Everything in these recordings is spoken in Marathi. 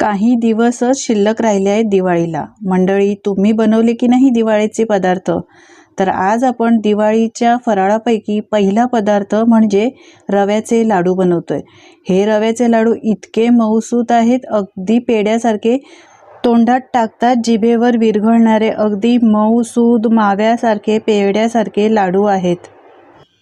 काही दिवसच शिल्लक राहिले आहेत दिवाळीला. मंडळी तुम्ही बनवले की नाही दिवाळीचे पदार्थ? तर आज आपण दिवाळीच्या फराळापैकी पहिला पदार्थ म्हणजे रव्याचे लाडू बनवतोय. हे रव्याचे लाडू इतके मऊसूत आहेत अगदी पेड्यासारखे तोंडात टाकतात जिभेवर विरघळणारे अगदी मऊसूद माव्यासारखे पेड्यासारखे लाडू आहेत.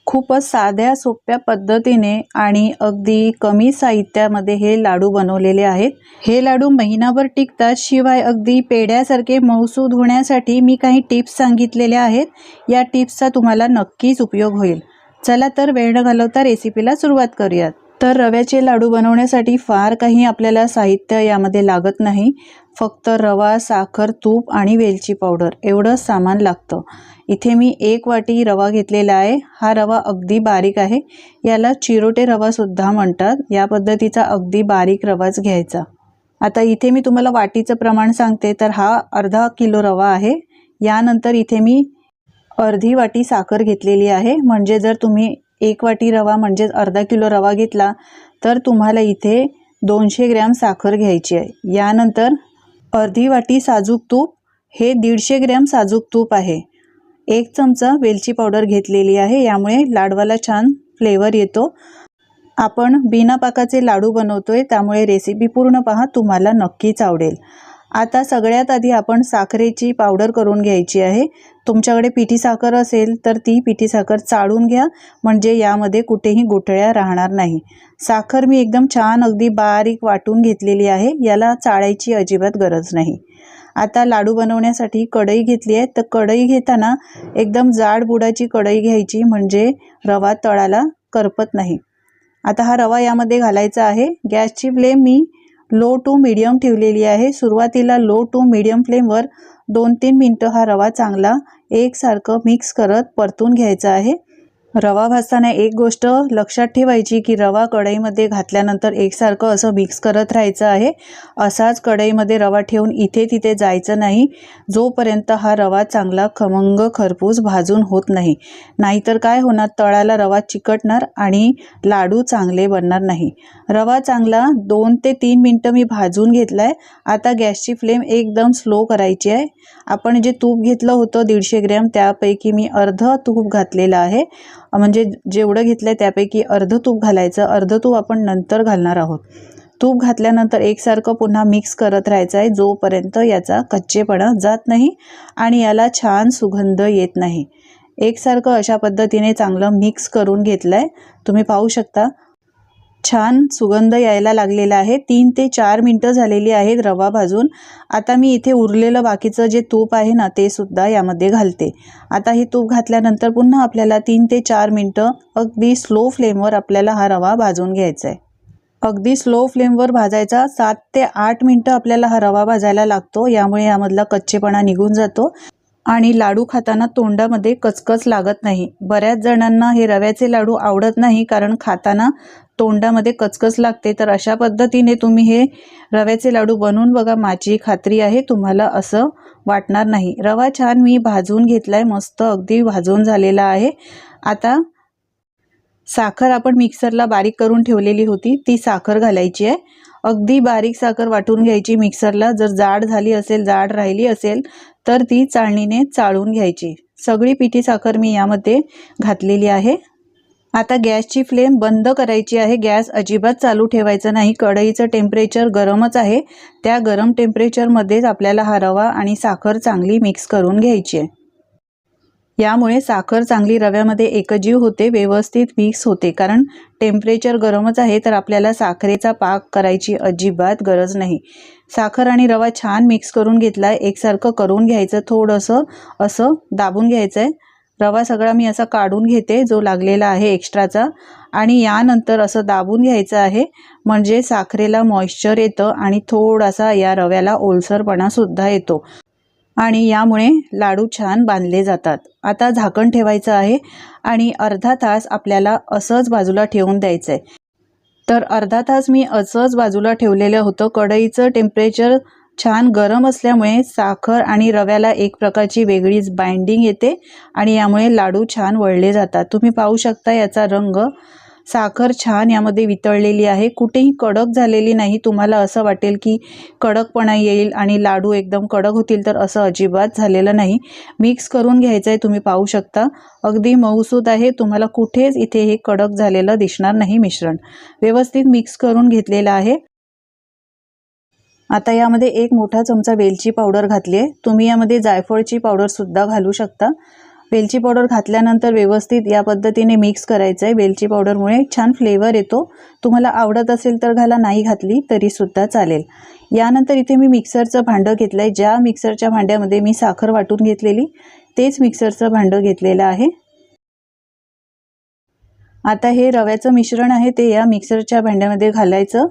खूपच साध्या सोप्या पद्धतीने आणि अगदी कमी साहित्यामध्ये हे लाडू बनवलेले आहेत. हे लाडू महिनाभर टिकतात शिवाय अगदी पेड्यासारखे मौसूद होण्यासाठी मी काही टिप्स सांगितलेल्या आहेत. या टिप्सचा तुम्हाला नक्कीच उपयोग होईल. चला तर वेळ न घालवता रेसिपीला सुरुवात करूयात. तर रव्याचे लाडू बनवण्यासाठी फार काही आपल्याला साहित्य यामध्ये लागत नाही. फक्त रवा साखर तूप आणि वेलची पावडर एवढंच सामान लागतं. इथे मी एक वाटी रवा घेतलेला आहे. हा रवा अगदी बारीक आहे. याला चिरोटे रवासुद्धा म्हणतात. या पद्धतीचा अगदी बारीक रवाच घ्यायचा. आता इथे मी तुम्हाला वाटीचं प्रमाण सांगते. तर हा अर्धा किलो रवा आहे. यानंतर इथे मी अर्धी वाटी साखर घेतलेली आहे. म्हणजे जर तुम्ही एक वाटी रवा म्हणजेच अर्धा किलो रवा घेतला तर तुम्हाला इथे दोनशे ग्रॅम साखर घ्यायची आहे. यानंतर अर्धी वाटी साजूक तूप. हे दीडशे ग्रॅम साजूक तूप आहे. एक चमचा वेलची पावडर घेतलेली आहे यामुळे लाडवाला छान फ्लेवर येतो. आपण बिना पाकाचे लाडू बनवतोय त्यामुळे रेसिपी पूर्ण पहा तुम्हाला नक्कीच आवडेल. आता सगळ्यात आधी आपण साखरेची पावडर करून घ्यायची आहे. तुमच्याकडे पिठी साखर असेल तर ती पिठी साखर चाळून घ्या म्हणजे यामध्ये कुठेही गुठळ्या राहणार नाही. साखर मी एकदम छान अगदी बारीक वाटून घेतलेली आहे याला चाळायची अजिबात गरज नाही. आता लाडू बनवण्यासाठी कढई घेतली आहे. तर कढई घेताना एकदम जाड बुडाची कढई घ्यायची म्हणजे रवा तळाला करपत नाही. आता हा रवा यामध्ये घालायचा आहे. गॅसची फ्लेम मी लो टू मीडियम ठेवलेली आहे. सुरुवातीला लो टू मीडियम फ्लेमवर दोन तीन मिनटं हा रवा चांगला एकसारखं मिक्स करत परतून घ्यायचा आहे. रवा भाजताना एक गोष्ट लक्षात ठेवायची की रवा कढईमध्ये घातल्यानंतर एकसारखं असं मिक्स करत राहायचं आहे. असाच कढईमध्ये रवा ठेवून इथे तिथे जायचं नाही. जोपर्यंत हा रवा चांगला खमंग खरपूस भाजून होत नाही. नाहीतर काय होणार? तळाला रवा चिकटणार आणि लाडू चांगले बनणार नाही. रवा चांगला दोन ते तीन मिनटं मी भाजून घेतला आहे आता गॅसची फ्लेम एकदम स्लो करायची आहे. आपण जे तूप घेतलं होतं दीडशे ग्रॅम त्यापैकी मी अर्ध तूप घातलेलं आहे. म्हणजे जेवढं घेतलं आहे त्यापैकी अर्ध तूप घालायचं अर्ध तूप आपण नंतर घालणार आहोत. तूप घातल्यानंतर एकसारखं पुन्हा मिक्स करत राहायचं आहे जोपर्यंत याचा कच्चेपणा जात नाही आणि याला छान सुगंध येत नाही. एकसारखं अशा पद्धतीने चांगलं मिक्स करून घेतलं आहे तुम्ही पाहू शकता. छान सुगंध यायला लागलेला आहे. तीन ते चार मिनटं झालेली आहेत रवा भाजून. आता मी इथे उरलेलं बाकीचं जे तूप आहे ना ते सुद्धा यामध्ये घालते. आता हे तूप घातल्यानंतर पुन्हा आपल्याला तीन ते चार मिनटं अगदी स्लो फ्लेमवर आपल्याला हा रवा भाजून घ्यायचा आहे अगदी स्लो फ्लेमवर भाजायचा. सात ते आठ मिनटं आपल्याला हा रवा भाजायला लागतो. यामुळे यामधला कच्चेपणा निघून जातो. आणि लाडू खाताना तोंडामध्ये कचकच लागत नाही. बऱ्याच जणांना हे रव्याचे लाडू आवडत नाही कारण खाताना तोंडामध्ये कचकच लागते. तर अशा पद्धतीने तुम्ही हे रव्याचे लाडू बनवून बघा. माझी खात्री आहे तुम्हाला असं वाटणार नाही. रवा छान मी भाजून घेतला आहे मस्त अगदी भाजून झालेला आहे. आता साखर आपण मिक्सरला बारीक करून ठेवलेली होती. ती साखर घालायची आहे. अगदी बारीक साखर वाटून घ्यायची मिक्सरला. जर जाड झाली असेल जाड राहिली असेल तर ती चाळणीने चाळून घ्यायची. सगळी पिठी साखर मी यामध्ये घातलेली आहे. आता गॅसची फ्लेम बंद करायची आहे. गॅस अजिबात चालू ठेवायचं नाही. कढईचं टेम्परेचर गरमच आहे. त्या गरम टेम्परेचरमध्येच आपल्याला हा रवा आणि साखर चांगली मिक्स करून घ्यायची आहे. यामुळे साखर चांगली रव्यामध्ये एकजीव होते व्यवस्थित मिक्स होते. कारण टेम्परेचर गरमच आहे तर आपल्याला साखरेचा पाक करायची अजिबात गरज नाही. साखर आणि रवा छान मिक्स करून घेतला आहे एकसारखं करून घ्यायचं थोडंसं असं दाबून घ्यायचं आहे रवा सगळा मी असा काढून घेते जो लागलेला आहे एक्स्ट्राचा आणि यानंतर असं दाबून घ्यायचं आहे म्हणजे साखरेला मॉइश्चर येतं आणि थोडासा या रव्याला ओलसरपणासुद्धा येतो. आणि यामुळे लाडू छान बांधले जातात. आता झाकण ठेवायचं आहे आणि अर्धा तास आपल्याला असंच बाजूला ठेवून द्यायचं आहे तर अर्धा तास मी असंच बाजूला ठेवलेलं होतं. कढईचं टेम्परेचर छान गरम असल्यामुळे साखर आणि रव्याला एक प्रकारची वेगळीच बाइंडिंग येते आणि यामुळे लाडू छान वळले जातात. तुम्ही पाहू शकता याचा रंग साखर छान यामध्ये वितळलेली आहे. कुठेही कडक झालेली नाही. तुम्हाला असं वाटेल की कडकपणा येईल आणि लाडू एकदम कडक होतील तर असं अजिबात झालेलं नाही. मिक्स करून घ्यायचं आहे तुम्ही पाहू शकता. अगदी मऊसूद आहे. तुम्हाला कुठेच इथे हे कडक झालेलं दिसणार नाही मिश्रण. व्यवस्थित मिक्स करून घेतलेलं आहे. आता यामध्ये एक मोठा चमचा वेलची पावडर घातली आहे तुम्ही यामध्ये जायफळची पावडरसुद्धा घालू शकता. वेलची पावडर घातल्यानंतर व्यवस्थित या पद्धतीने मिक्स करायचं आहे वेलची पावडरमुळे छान फ्लेवर येतो. तुम्हाला आवडत असेल तर घाला नाही घातली तरीसुद्धा चालेल. यानंतर इथे मी मिक्सरचं भांडं घेतलं आहे ज्या मिक्सरच्या भांड्यामध्ये मी साखर वाटून घेतलेली तेच मिक्सरचं भांडं घेतलेलं आहे. आता हे रव्याचं मिश्रण आहे ते या मिक्सरच्या भांड्यामध्ये घालायचं.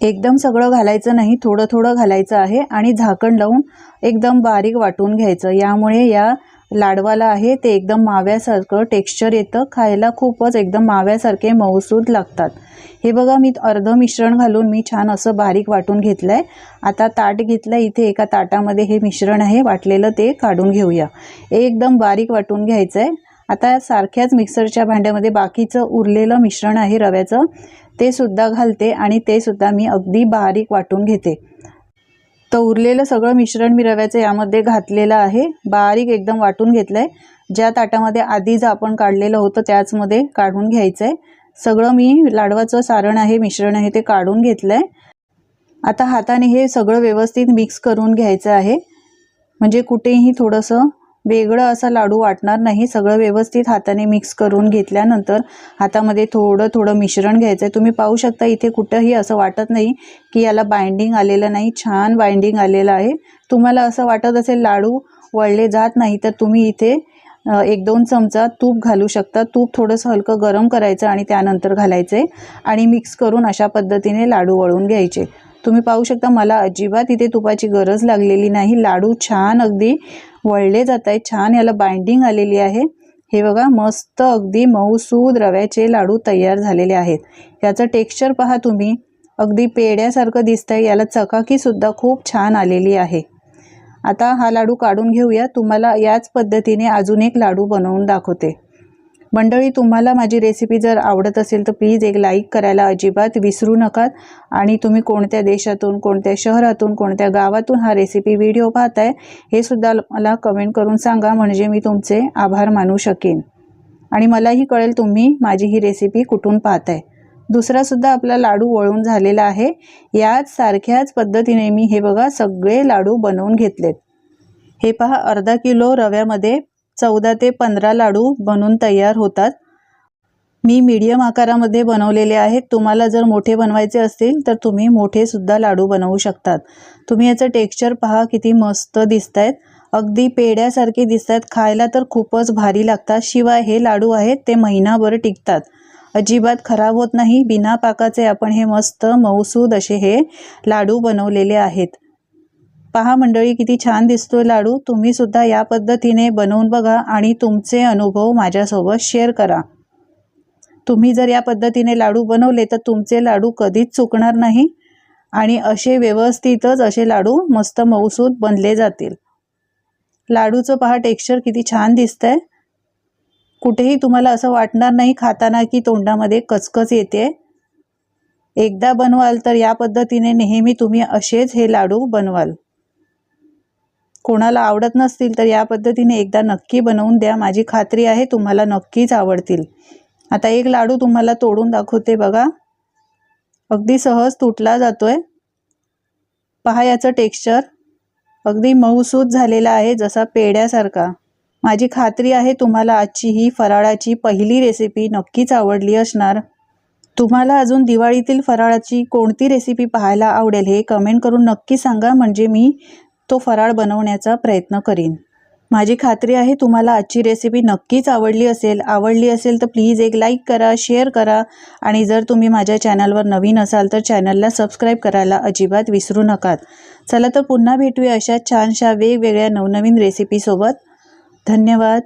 एकदम सगळं घालायचं नाही थोडं थोडं घालायचं आहे आणि झाकण लावून एकदम बारीक वाटून घ्यायचं. यामुळे या लाडवाला आहे ते एकदम माव्यासारखं टेक्स्चर येतं खायला खूपच एकदम माव्यासारखे मऊसूद लागतात. हे बघा मी अर्ध मिश्रण घालून मी छान असं बारीक वाटून घेतलं आहे आता ताट घेतलं इथे एका ताटामध्ये हे मिश्रण आहे वाटलेलं ते काढून घेऊया. एकदम बारीक वाटून घ्यायचं आहे आता सारख्याच मिक्सरच्या भांड्यामध्ये बाकीचं उरलेलं मिश्रण आहे रव्याचं ते सुद्धा घालते आणि ते सुद्धा मी अगदी बारीक वाटून घेते. तर उरलेलं सगळं मिश्रण मी रव्याचं यामध्ये घातलेलं आहे. बारीक एकदम वाटून घेतलं आहे ज्या ताटामध्ये आधीच आपण काढलेलं होतं त्याचमध्ये काढून घ्यायचं आहे सगळं मी लाडवाचं सारण आहे मिश्रण आहे ते काढून घेतलं आहे आता हाताने हे सगळं व्यवस्थित मिक्स करून घ्यायचं आहे. म्हणजे कुठेही थोडंसं वेगळं असा लाडू वाटणार नाही. सगळं व्यवस्थित हाताने मिक्स करून घेतल्यानंतर हातामध्ये थोडं थोडं मिश्रण घ्यायचं आहे तुम्ही पाहू शकता इथे कुठंही असं वाटत नाही की याला बाइंडिंग आलेलं नाही. छान बाइंडिंग आलेलं आहे. तुम्हाला असं वाटत असेल लाडू वळले जात नाही तर तुम्ही इथे एक दोन चमचा तूप घालू शकता. तूप थोडंसं हलकं गरम करायचं आणि त्यानंतर घालायचे आणि मिक्स करून अशा पद्धतीने लाडू वळून घ्यायचे. तुम्ही पाहू शकता मला अजिबात इथे तुपाची गरज लागलेली नाही. लाडू छान अगदी वळले जात आहेत छान याला बाइंडिंग आलेली आहे. हे बघा मस्त अगदी मऊसूद रव्याचे लाडू तयार झालेले आहेत. याचं टेक्स्चर पहा तुम्ही. अगदी पेड्यासारखं दिसतंय याला चकाकीसुद्धा खूप छान आलेली आहे. आता हा लाडू काढून घेऊया. तुम्हाला याच पद्धतीने अजून एक लाडू बनवून दाखवते. मंडळी तुम्हाला माझी रेसिपी जर आवडत असेल तर प्लीज एक लाईक करायला अजिबात विसरू नका. आणि तुम्ही कोणत्या देशातून कोणत्या शहरातून कोणत्या गावातून हा रेसिपी व्हिडिओ पाहताय हे सुद्धा मला कमेंट करून सांगा. म्हणजे मी तुमचे आभार मानू शकेन. आणि मलाही कळेल तुम्ही माझी ही रेसिपी कुठून पाहताय. दुसरासुद्धा आपला लाडू वळून झालेला आहे. याच सारख्याच पद्धतीने मी हे बघा सगळे लाडू बनवून घेतलेत. हे पहा अर्धा किलो रव्यामध्ये चौदा ते पंधरा लाडू बनून तयार होतात. मी मीडियम आकारामध्ये बनवलेले आहेत. तुम्हाला जर मोठे बनवायचे असतील तर तुम्ही मोठेसुद्धा लाडू बनवू शकतात. तुम्ही याचं टेक्स्चर पहा किती मस्त दिसत आहेत अगदी पेड्यासारखे दिसत आहेत खायला तर खूपच भारी लागतात. शिवाय हे लाडू आहेत ते महिनाभर टिकतात. अजिबात खराब होत नाही. बिना पाकाचे आपण हे मस्त मऊसूद असे हे लाडू बनवलेले आहेत. पहा मंडळी किती छान दिसतोय लाडू. तुम्ही सुद्धा या पद्धतीने बनवून बघा आणि तुमचे अनुभव माझ्यासोबत शेअर करा. तुम्ही जर या पद्धतीने लाडू बनवले तर तुमचे लाडू कधीच चुकणार नाही आणि असे व्यवस्थितच असे लाडू मस्त मऊसूद बनले जातील. लाडूचं पहा टेक्स्चर किती छान दिसतंय. कुठेही तुम्हाला असं वाटणार नाही खाताना की तोंडामध्ये कचकच येते. एकदा बनवाल तर या पद्धतीने नेहमी तुम्ही असेच हे लाडू बनवाल. कोणाला आवडत नसतील तर या पद्धतीने एकदा नक्की बनवून द्या. माझी खात्री आहे तुम्हाला नक्कीच आवडतील. आता एक लाडू तुम्हाला तोडून दाखवते बघा. अगदी सहज तुटला जातोय. पहा याचं टेक्स्चर. अगदी मऊसूद झालेला आहे जसा पेड्यासारखा माझी खात्री आहे तुम्हाला आजची ही फराळाची पहिली रेसिपी नक्कीच आवडली असणार. तुम्हाला अजून दिवाळीतील फराळाची कोणती रेसिपी पाहायला आवडेल हे कमेंट करून नक्की सांगा. म्हणजे मी तो फराळ बनवण्याचा प्रयत्न करीन. माझी खात्री आहे तुम्हाला आजची रेसिपी नक्कीच आवडली असेल. आवडली असेल तर प्लीज एक लाईक करा शेअर करा आणि जर तुम्ही माझ्या चॅनलवर नवीन असाल तर चॅनलला सबस्क्राईब करायला अजिबात विसरू नका. चला तर पुन्हा भेटूया अशा छानशा वेगवेगळ्या नवनवीन रेसिपीसोबत धन्यवाद.